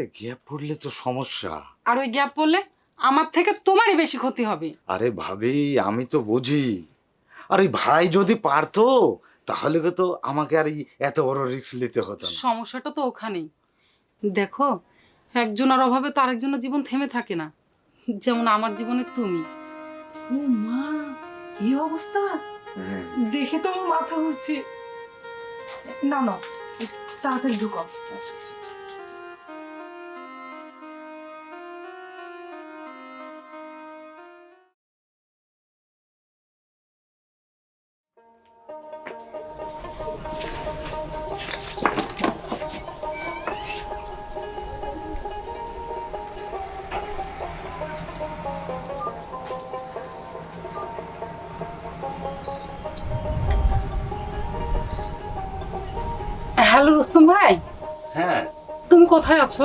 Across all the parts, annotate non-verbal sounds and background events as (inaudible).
আরে গ্যাপ পড়লে তো সমস্যা। আর ওই গ্যাপ পড়লে আমার থেকে তোমারই বেশি ক্ষতি হবে। আরে ভাবি আমি তো বুঝি। আর ওই ভাই যদি পারতো তাহলে তো আমাকে আর এই এত বড় রিস্ক নিতে হতো না। সমস্যাটা তো ওখানেই। দেখো একজনের অভাবে তো আরেকজনের জীবন থেমে থাকে না। যেমন আমার জীবনে তুমি। ও মা এই অবস্থা? হ্যাঁ। দেখে তো আমার মাথা ঘুরছে। না না তাড়াতাড়ি ঢুকো আচ্ছা, আচ্ছা, হ্যালো রুস্তম ভাই? হ্যাঁ। তুমি কোথায় আছো?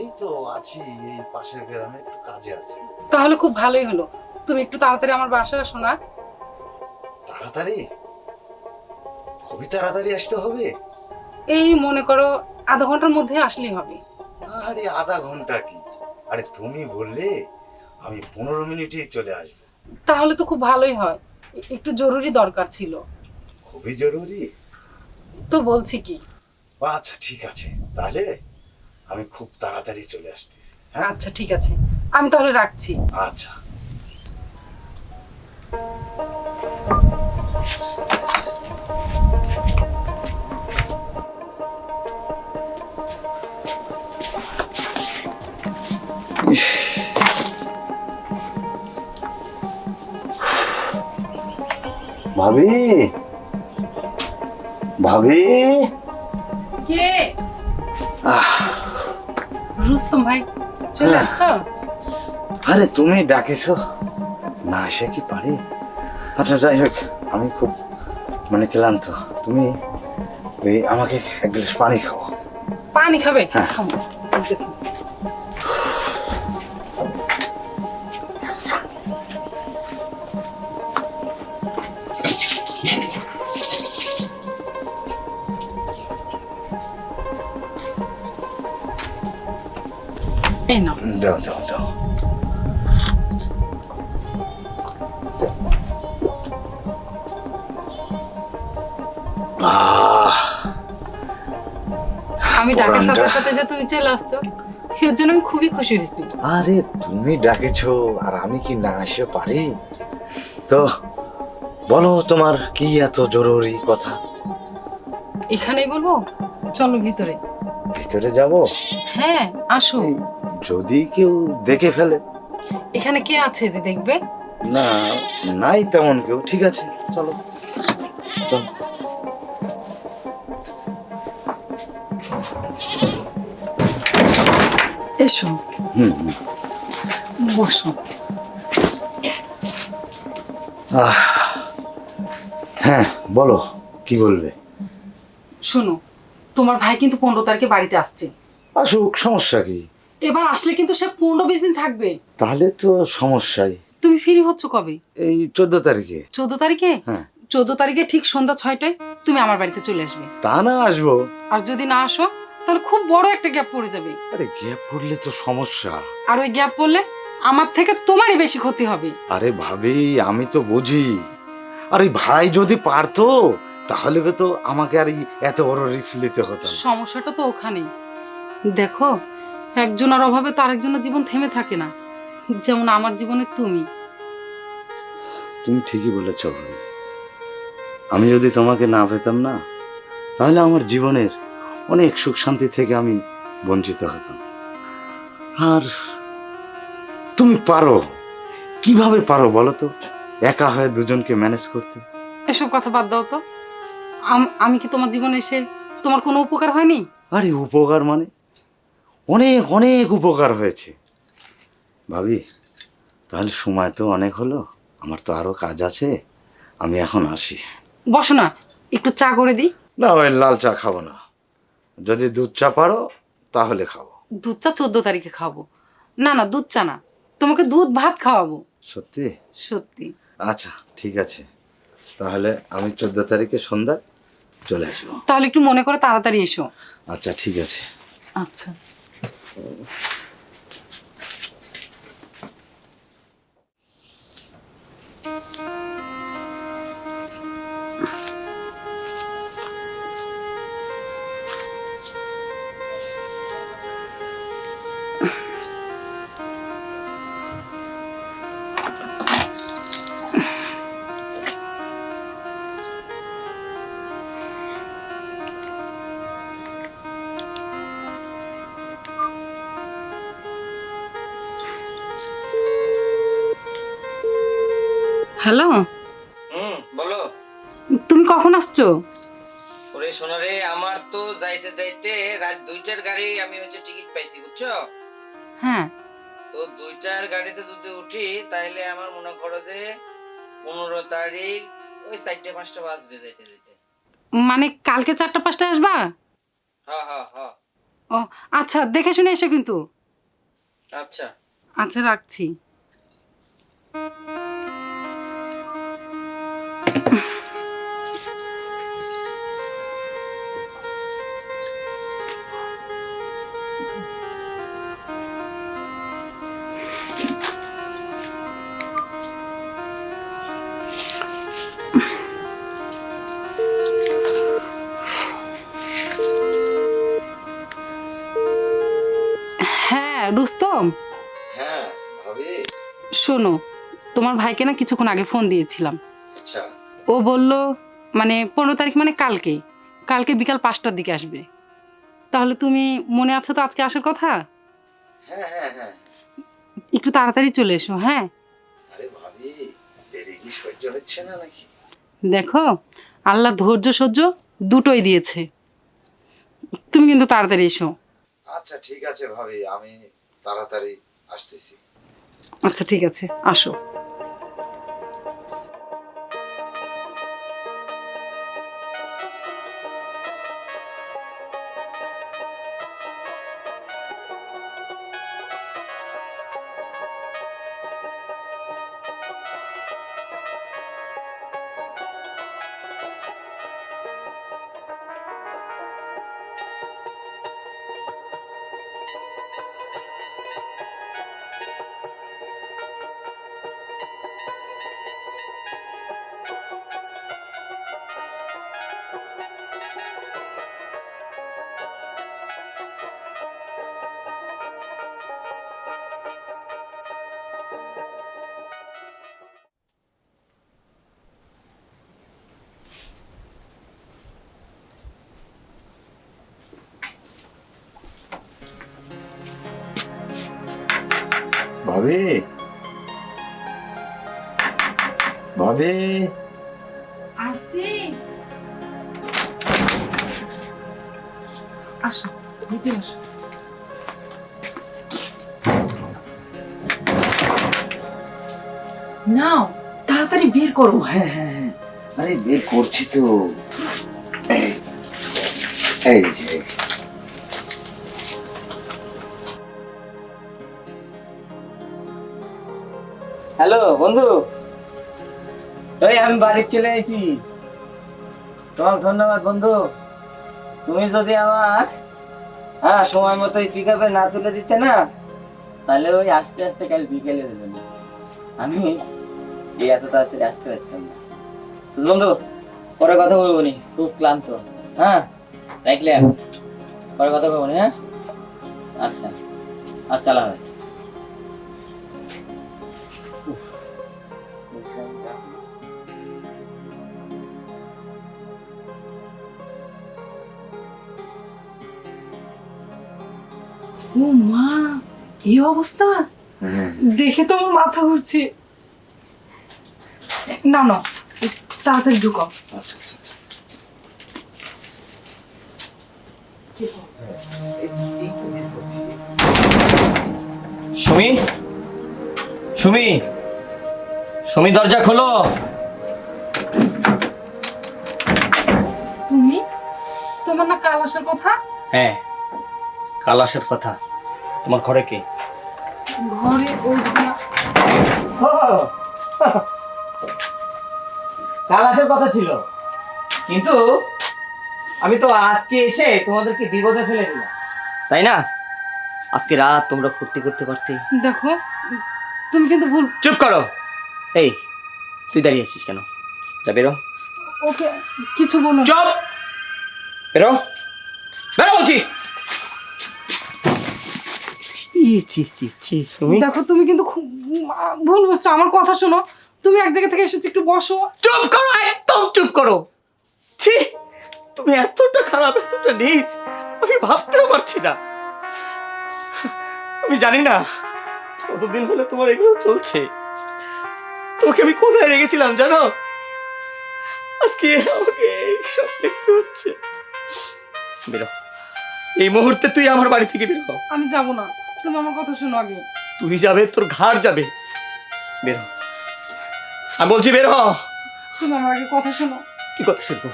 এই তো আছি এই পাশের গ্রামে একটু কাজে আছি। তাহলে খুব ভালোই হলো। তুমি একটু তাড়াতাড়ি আমার বাসায় আসো না। তাড়াতাড়ি? খুবই তাড়াতাড়ি আসতে হবে? এই মনে করো আধা ঘণ্টার মধ্যে আসলেই হবে। আরে আধা ঘণ্টা কি? আরে তুমি বললে আমি পনেরো মিনিটেই চলে আসব। তাহলে তো খুব ভালোই হয়। একটু জরুরি দরকার ছিল। খুবই জরুরি। তো বলছি কি আচ্ছা ঠিক আছে। তাহলে আমি খুব তাড়াতাড়ি চলে আসতেছি হ্যাঁ? আচ্ছা ঠিক আছে। আমি তাহলে রাখছি। আচ্ছা। ভাবি? ভাবি? কে? আহ রুস্তম ভাই চলে হ্যাঁ। আসছো? আরে তুমি ডাকেছো? না আসে কি পারি? আচ্ছা যাই হোক আমি খুব মানে ক্লান্ত। তুমি ওই আমাকে এক গ্লাস পানি খাও। পানি খাবে? হ্যাঁ। দাও দাও দাও। আমি ডাকার সাথে সাথে যে তুমি চলে আসছো এর জন্য আমি খুবই খুশি হয়েছি। আরে তুমি ডাকেছো আর আমি কি না আসে পারি? তো বলো তোমার কি এত জরুরি কথা? এখানেই বলব চলো ভিতরে। ভিতরে যাব? হ্যাঁ আসো। যদি কেউ দেখে ফেলে। এখানে কে আছে যে দেখবে? না নাই তেমন কেউ। ঠিক আছে চলো। চলো। এসো। বসো। হ্যাঁ বলো কি বলবে শোনো তোমার ভাই কিন্তু পনেরো তারিখে বাড়িতে আসছে। আসুক সমস্যা কি? এবার আসলে কিন্তু সে পনেরো বিশ দিন থাকবে। তাহলে তো সমস্যাই। তুমি ফ্রি হচ্ছ কবে? এই চোদ্দ তারিখে। চোদ্দ তারিখে? হ্যাঁ। চোদ্দ তারিখে ঠিক সন্ধ্যা ছয়টায় তুমি আমার বাড়িতে চলে আসবে। তা না আসব। আর যদি না আসো তাহলে খুব বড় একটা গ্যাপ পড়ে যাবে। আরে গ্যাপ পড়লে তো সমস্যা। আর ওই গ্যাপ পড়লে আমার থেকে তোমারই বেশি ক্ষতি হবে। আরে ভাবি আমি তো বুঝি। আর ওই ভাই যদি পারতো তাহলে তো আমাকে আর এই এত বড় রিস্ক নিতে হতো। না সমস্যাটা তো ওখানেই। দেখো একজনের অভাবে তো আরেকজনের জীবন থেমে থাকে না। যেমন আমার জীবনে তুমি। তুমি ঠিকই বলেছ ভাবি আমি যদি তোমাকে না পেতাম না তাহলে আমার জীবনের অনেক সুখ শান্তি থেকে আমি বঞ্চিত হতাম। আর তুমি পারো। কীভাবে পারো বলো তো? একা হয়ে দুজনকে ম্যানেজ করতে। এসব কথা বাদ দাও তো। আমি কি তোমার জীবনে এসে তোমার কোনো উপকার হয়নি? আরে উপকার মানে? অনেক অনেক উপকার হয়েছে। ভাবি তাহলে সময় তো অনেক হলো। আমার তো আরও কাজ আছে। আমি এখন আসি। বসো না একটু চা করে দিই। না ওই লাল চা খাব না। যদি দুধ চা পারো তাহলে খাব। দুধ চা চোদ্দ তারিখে খাব। না না দুধ চা না। তোমাকে দুধ ভাত খাওয়াবো। সত্যি? সত্যি। আচ্ছা ঠিক আছে। তাহলে আমি চোদ্দ তারিখে সন্ধ্যা চলে আসব। তাহলে একটু মনে করে তাড়াতাড়ি এসো। আচ্ছা ঠিক আছে। আচ্ছা। Oof. হ্যালো? হুম বলো। তুমি কখন আসছো? ওরে সোনারে আমার তো যাইতে যাইতে রাত দুইটার গাড়ি আমি হচ্ছে টিকিট পাইছি বুঝছ? হ্যাঁ। তো দুইটার গাড়িতে যদি উঠি তাহলে আমার মনে করো যে পনেরো তারিখ ওই চারটে পাঁচটা বাজবে যাইতে যাইতে। মানে কালকে চারটা পাঁচটা আসবা? হ্যাঁ হ্যাঁ হ্যাঁ ও আচ্ছা দেখে শুনে এসে কিন্তু। আচ্ছা। আচ্ছা রাখছি। রুস্তম হ্যাঁ ভাবি। শোনো তোমার ভাইকে না কিছুক্ষণ আগে ফোন দিয়েছিলাম। আচ্ছা। ও বলল মানে পনেরো তারিখ মানে কালকে কালকে বিকাল পাঁচটার দিকে আসবে। তাহলে তুমি মনে আছে তো আজকে আসার কথা? হ্যাঁ হ্যাঁ হ্যাঁ। একটু তাড়াতাড়ি চলে এসো হ্যাঁ? আরে ভাবি দেরি কি সহ্য হচ্ছে না নাকি? দেখো আল্লাহ ধৈর্য সহ্য দুটোই দিয়েছে। তুমি কিন্তু তাড়াতাড়ি এসো। আচ্ছা ঠিক আছে ভাবি আমি তাড়াতাড়ি আসতেছি। আচ্ছা ঠিক আছে আসো। ভাবি। ভাবি। আসছি। আসো ভিতরে আসো। নাও তাড়াতাড়ি বের করো। হ্যাঁ হ্যাঁ হ্যাঁ। আরে বের করছি তো। এই এই যে। বন্ধু। ওই আমি বাড়ির চলে এসেছি। তোমাকে ধন্যবাদ, বন্ধু। তুমি যদি আমার হ্যাঁ সময় মতো পিক আপে না তুলে দিতে না, তাহলে ওই আস্তে আস্তে কাল বিকেলে যাবে। আমি এই এত তাড়াতাড়ি আসতে পারতাম না। বন্ধু, পরে কথা বলব নি, খুব ক্লান্ত। হ্যাঁ রাখলাম পরে কথা বলব নি হ্যাঁ? আচ্ছা আচ্ছা আল্লাহ ও মা এই অবস্থা? হ্যাঁ। দেখে তো আমার মাথা ঘুরছে। না না তাড়াতাড়ি ঢুকো আচ্ছা আচ্ছা আচ্ছা। সুমি? সুমি? সুমি দরজা খোলো। তুমি? তোমার না কাল আসার কথা? হ্যাঁ কাল আসার কথা। তোমার ঘরে কে? ঘরে ওই কাল (laughs) আসার কথা ছিল। কিন্তু আমি তো আজকে এসে তোমাদেরকে বিপদে ফেলে দিলাম। তাই না? আজকে রাত তোমরা ফুর্তি করতে পারতে। দেখো তুমি কিন্তু ভুল। চুপ করো। এই তুই দাঁড়িয়ে আছিস কেন? যা বেরো। ওকে কিছু বলো। চুপ! বেরো। বেরো বলছি। ছি ছি ছি ছি তুমি দেখো তুমি কিন্তু খুব ভুল বুঝছ। আমার কথা শোনো। তুমি এক জায়গা থেকে এসেছ একটু বসো। চুপ করো একদম চুপ করো। ছি তুমি এতটা খারাপ এতটা নিচ আমি ভাবতেও পারছি না। আমি জানি না কতদিন হলে তোমার এগুলো চলছে। তোমাকে আমি কোথায় রেখেছিলাম জানো? আজকে আমাকে সব দেখতে হচ্ছে। বেরো। এই মুহূর্তে তুই আমার বাড়ি থেকে বের। আমি যাব না। তুমি আমার কথা শোনো আগে। তুই যাবে তোর ঘাড় যাবে। বের হ। আমি বলছি বের হ। তুমি আমার আগে কথা শোনো। কি কথা শুনব?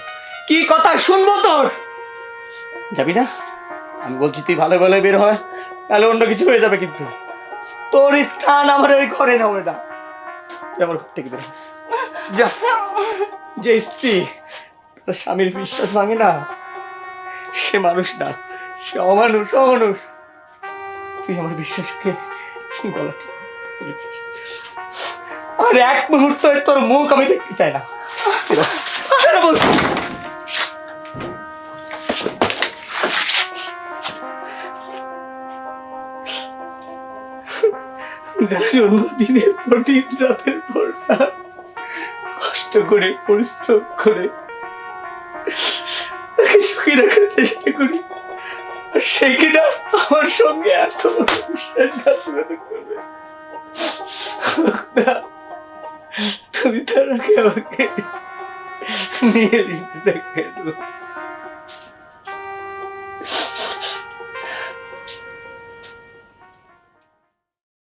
কি কথা শুনব তোর? যাবি না? আমি বলছি তুই ভালো ভালো বের হয় তাহলে অন্য কিছু হয়ে যাবে কিন্তু। তোর স্থান আমার ওই ঘরে না ওরে না। তুই আমার ঘর থেকে বের। যা। যে স্ত্রী তার স্বামীর বিশ্বাস ভাঙে না। সে মানুষ না সে অমানুষ অমানুষ। তুই আমার বিশ্বাসকে গলা আর এক মুহূর্ত তোর মুখ আমি দেখতে চাই না। দিনের পর দিন রাতের পর কষ্ট করে পরিশ্রম করে তাকে সুখী রাখার চেষ্টা করি। সে কিনা আমার সঙ্গে এত করবে তুমি তার আগে আমাকে নিয়ে নিতে